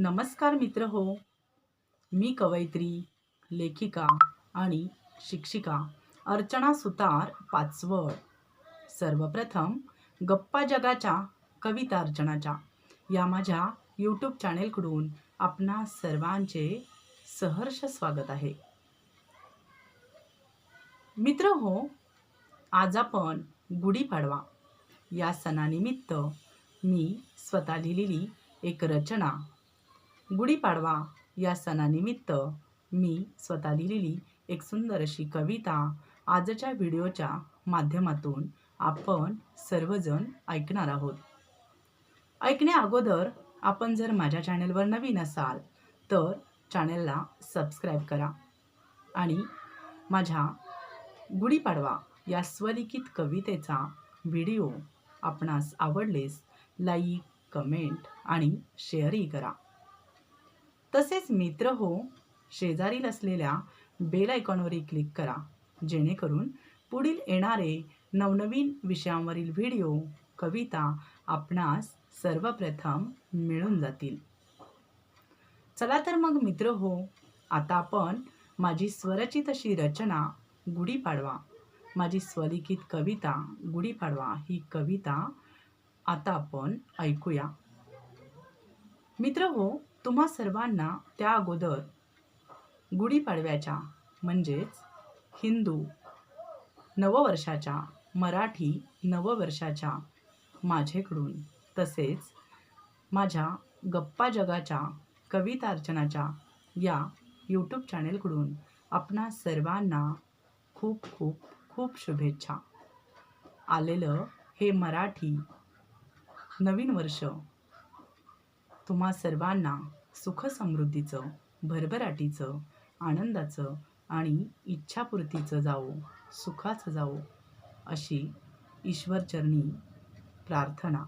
नमस्कार मित्र हो. मी कवयित्री लेखिका आणि शिक्षिका अर्चना सुतार पाचवड. सर्वप्रथम गप्पा जगाच्या कविता अर्चनाच्या या माझ्या यूट्यूब चॅनेलकडून आपणा सर्वांचे सहर्ष स्वागत आहे. मित्र हो आज आपण गुढीपाडवा या सणानिमित्त मी स्वतः लिहिलेली एक रचना गुढीपाडवा या सणानिमित्त मी स्वतः लिहिलेली एक सुंदर अशी कविता आजच्या व्हिडिओच्या माध्यमातून आपण सर्वजण ऐकणार आहोत. ऐकण्या अगोदर आपण जर माझ्या चॅनलवर नवीन असाल तर चॅनेलला सबस्क्राईब करा आणि माझ्या गुढीपाडवा या स्वलिखित कवितेचा व्हिडिओ आपणास आवडलेस लाईक कमेंट आणि शेअरही करा. तसेच मित्र हो शेजारील असलेल्या बेल आयकॉनवरही क्लिक करा जेणेकरून पुढील येणारे नवनवीन विषयांवरील व्हिडिओ कविता आपणास सर्वप्रथम मिळून जातील. चला तर मग मित्र हो आता आपण माझी स्वरचित अशी रचना गुढीपाडवा माझी स्वलिखित कविता गुढीपाडवा ही कविता आता आपण ऐकूया. मित्र हो तुम्हा सर्वांना त्या अगोदर गुढीपाडव्याच्या म्हणजेच हिंदू नववर्षाच्या मराठी नववर्षाच्या माझेकडून तसेच माझ्या गप्पा जगाच्या कविता अर्चनाच्या या यूट्यूब चॅनेलकडून आपणा सर्वांना खूप खूप खूप शुभेच्छा. आलेलं हे मराठी नवीन वर्ष तुम्हा सर्वांना सुख समृद्धीचं भरभराटीचं आनंदाचं आणि इच्छापूर्तीचं जावो सुखाचं जावो अशी ईश्वरचरणी प्रार्थना.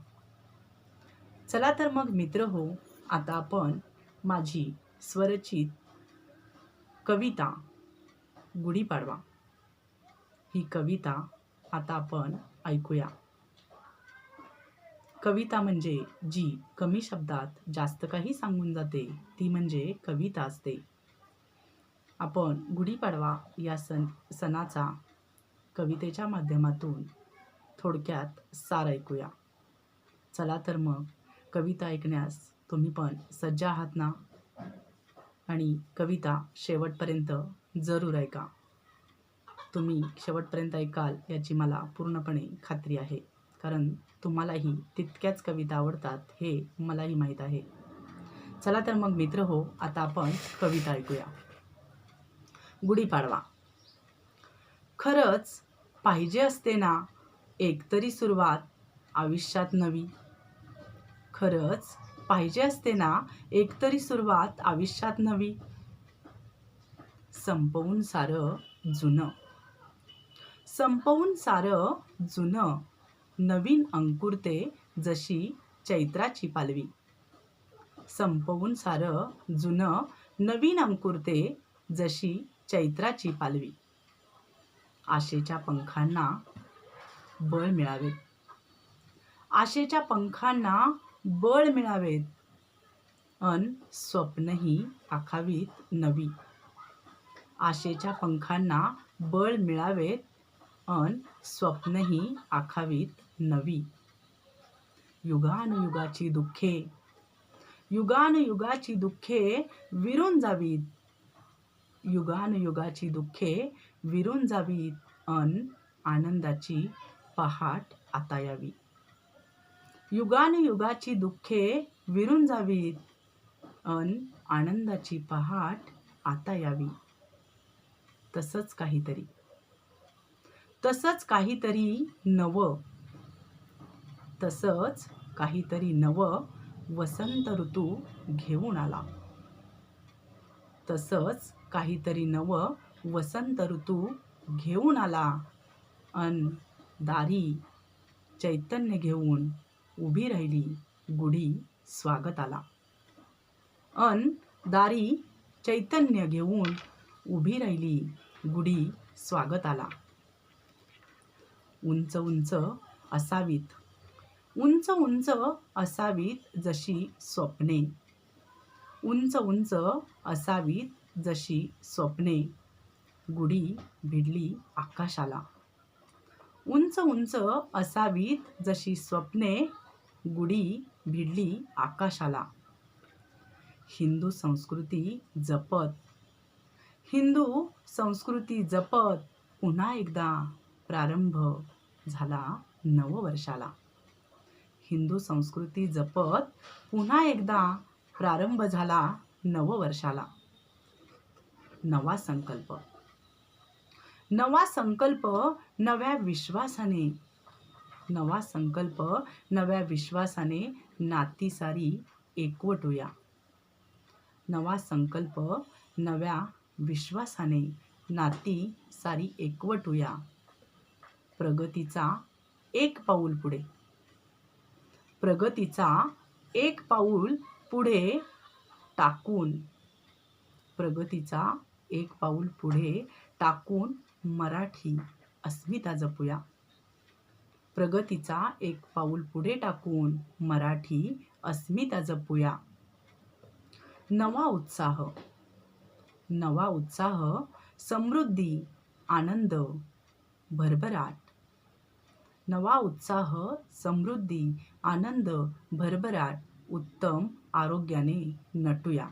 चला तर मग मित्र हो आता आपण माझी स्वरचित कविता गुढीपाडवा ही कविता आता आपण ऐकूया. कविता म्हणजे जी कमी शब्दात जास्त काही सांगून जाते ती म्हणजे कविता असते. आपण गुढीपाडवा या सण सणाचा कवितेच्या माध्यमातून थोडक्यात सार ऐकूया. चला तर मग कविता ऐकण्यास तुम्ही पण सज्ज आहात ना? आणि कविता शेवटपर्यंत जरूर ऐका. तुम्ही शेवटपर्यंत ऐकाल याची मला पूर्णपणे खात्री आहे. कारण तुम्हालाही तितक्याच कविता आवडतात हे मलाही माहीत आहे. चला तर मग मित्र हो आता आपण कविता ऐकूया. गुढीपाडवा. खरंच पाहिजे असते ना एकतरी सुरुवात आयुष्यात नवी. खरंच पाहिजे असते ना एकतरी सुरुवात आयुष्यात नवी. संपवून सारं जुनं. संपवून सारं जुनं नवीन अंकुरते जशी चैत्राची पालवी. संपवून सारं जुनं नवीन अंकुरते जशी चैत्राची पालवी. आशेच्या पंखांना बळ मिळावेत. आशेच्या पंखांना बळ मिळावेत. अन स्वप्नही आखावीत नवी. आशेच्या पंखांना बळ मिळावेत. अन स्वप्नही आखावीत नवी. युगानुयुगाची दुःखे. युगानुयुगाची दुःखे विरून जावीत. युगानुयुगाची दुःखे विरून जावीत अन आनंदाची पहाट आता यावी. युगानुयुगाची दुःखे विरून जावीत अन आनंदाची पहाट आता यावी. तसंच काहीतरी. तसंच काहीतरी नवं. तसंच काहीतरी नवं वसंत ऋतू घेऊन आला. तसंच काहीतरी नवं वसंत ऋतू घेऊन आला. अन दारी चैतन्य घेऊन उभी राहिली. गुढी स्वागताला अन दारी चैतन्य घेऊन उभी राहिली. गुढी स्वागताला उंच उंच असावीत. उंच उंच असावीत जशी स्वप्ने. उंच उंच असावीत जशी स्वप्ने. गुढी भिडली आकाशाला. उंच उंच असावीत जशी स्वप्ने. गुढी भिडली आकाशाला. हिंदू संस्कृती जपत. हिंदू संस्कृती जपत पुन्हा एकदा प्रारंभ झाला नववर्षाला. हिंदू संस्कृती जपत पुन्हा एकदा प्रारंभ झाला नववर्षाला. नवा संकल्प. नवा संकल्प नव्या विश्वासाने. नवा संकल्प नव्या विश्वासाने नाती सारी एकवटूया. नवा संकल्प नव्या विश्वासाने नाती सारी एकवटूया. प्रगतीचा एक पाऊल पुढे. प्रगतीचा एक पाऊल पुढे टाकून प्रगतीचा एक पाऊल पुढे टाकून मराठी अस्मिता जपूया. प्रगतीचा एक पाऊल पुढे टाकून मराठी अस्मिता जपूया. नवा उत्साह नवा उत्साह समृद्धी आनंद भरभराट नवा उत्साह समृद्धी आनंद भरभराट उत्तम आरोग्याने नटूया.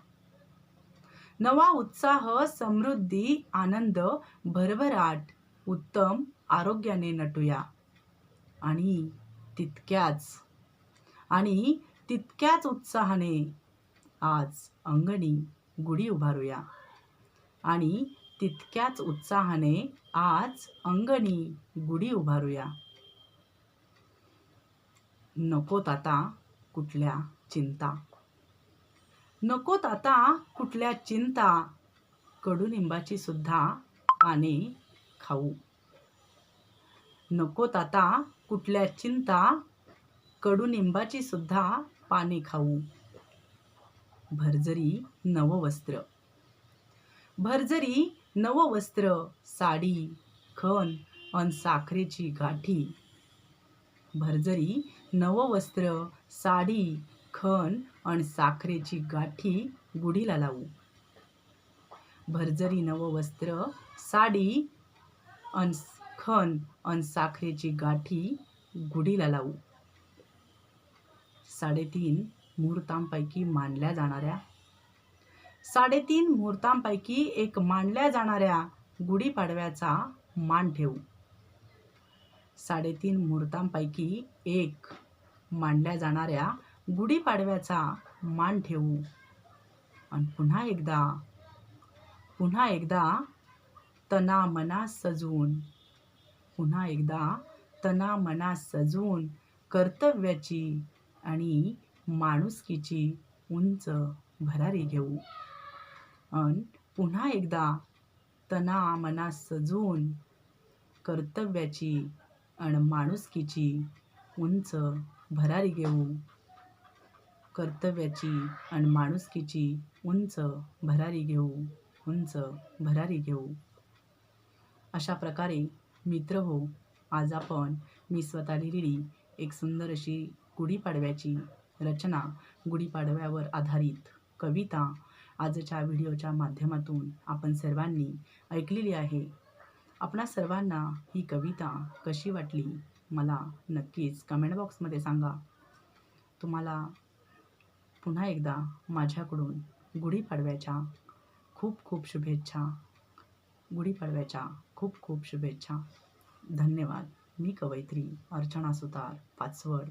नवा उत्साह समृद्धी आनंद भरभराट उत्तम आरोग्याने नटूया. आणि तितक्याच आणि तितक्याच उत्साहाने आज अंगणी गुढी उभारूया. आणि तितक्याच उत्साहाने आज अंगणी गुढी उभारूया. नकोत आता कुठल्या चिंता. नकोत आता कुठल्या चिंता. कडुनिंबाची सुद्धा पाने खाऊ. नकोत आता कुठल्या चिंता. कडुनिंबाची सुद्धा पाने खाऊ. भरजरी नववस्त्र. भरजरी नववस्त्र साडी खण अन साखरेची गाठी. भरजरी नववस्त्र साडी खण आणि साखरेची गाठी गुढीला लावू. भरजरी नववस्त्र साडी अन खण अन साखरेची गाठी गुढीला लावू. साडेतीन मुहूर्तांपैकी मानल्या जाणाऱ्या. साडेतीन मुहूर्तांपैकी एक मानल्या जाणाऱ्या गुढीपाडव्याचा मान ठेवू. साडेतीन मुहूर्तांपैकी एक मांडल्या जाणाऱ्या गुढीपाडव्याचा मान ठेवू. आणि पुन्हा एकदा पुन्हा एकदा तना मना सजवून पुन्हा एकदा तना मना सजवून कर्तव्याची आणि माणुसकीची उंच भरारी घेऊ. अन पुन्हा एकदा तना मना सजवून कर्तव्याची आणि माणुसकीची उंच भरारी घेऊ. कर्तव्याची आणि माणुसकीची उंच भरारी घेऊ. उंच भरारी घेऊ. अशा प्रकारे मित्र हो आज आपण मी स्वतः लिहिलेली एक सुंदर अशी गुढीपाडव्याची रचना गुढीपाडव्यावर आधारित कविता. आजच्या व्हिडिओच्या माध्यमातून आपण सर्वांनी ऐकलेली आहे. आपणा सर्वांना ही कविता कशी वाटली मला नक्कीच कमेंट बॉक्समध्ये सांगा. तुम्हाला पुन्हा एकदा माझ्याकडून गुढीपाडव्याच्या खूप खूप शुभेच्छा. गुढीपाडव्याच्या खूप खूप शुभेच्छा. धन्यवाद. मी कवयित्री अर्चना सुतार पाचवड.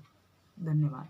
धन्यवाद.